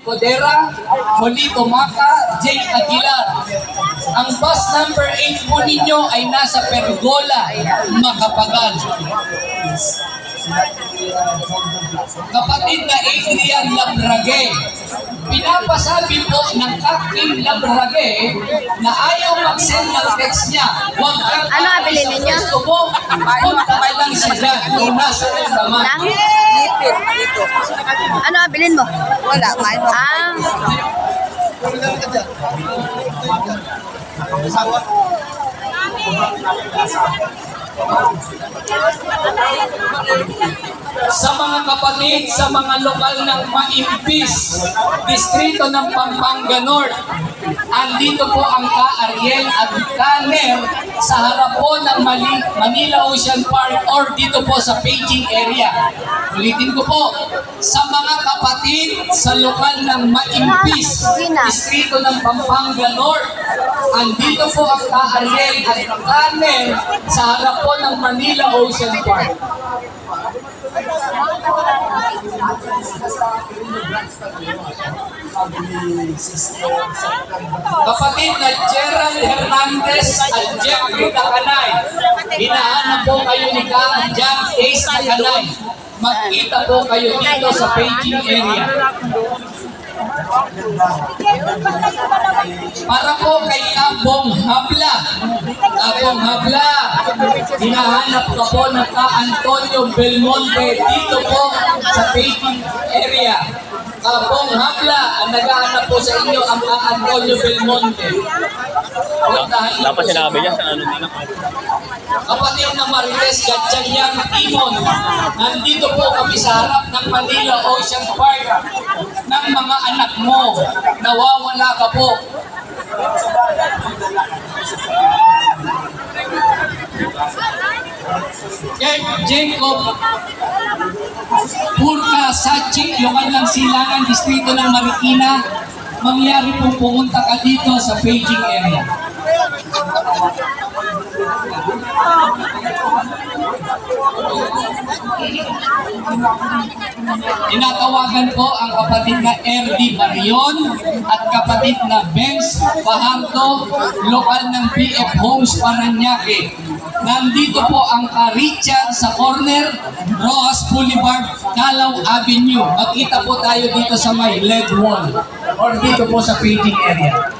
Codera, Molito Maca, Jay Aguilar. Ang bus number 8 po ninyo ay nasa Pergola, Macapagal. Kapatid na Adrian Labrage, pinapasabi po ng Captain Labrage na ayaw mag-send ng text niya. Huwag kang Ano abilin sa ninyo? pwesto mo. Punta ka lang sa dyan kung nasa naman. Lipit dito. Ano abilin mo? Wala, kain mo. Ah, sa mga kapatid sa mga lokal ng Maimpis, distrito ng Pampanga North. Andito po ang Ka Ariel at Kaner sa harap po ng Mali- Manila Ocean Park or dito po sa Beijing area. Ulitin ko po, sa mga kapatid sa lokal ng Maimpis, distrito ng Pampanga North. Andito po ang Ka Ariel at Kaner sa harap po ng Manila Ocean Park. Kapatid na Gerald Hernandez at Jeffrey Takanay. Hinahanap po kayo ni Kang Jack Ace Takanay. Magkita po kayo dito sa Beijing area. Para po kay Kabong Habla. Kabong Habla. Hinahanap ka po ng ka Antonio Belmonte dito po sa Beijing area. Kabong Habla, ang naghahanap po sa inyo ang ka Antonio Belmonte. Puntahan niyo Dapat po sinabi niya sa ano nila. Kapatid na Marites Gatchalian Timon, nandito po kami sa harap ng Manila Ocean Park ng mga anak mo. Nawawala ka po. Jacob Purka Yung kanyang silangan distrito ng Marikina, mangyari pong pumunta ka dito sa Beijing area. Tinatawagan po ang kapatid na RD Barion at kapatid na Benz Bahanto, lokal ng BF Homes Paranaque. Nandito po ang Karicha sa corner, Rojas Boulevard, Calaw Avenue. Magkita po tayo dito sa may lead wall or dito po sa paging area.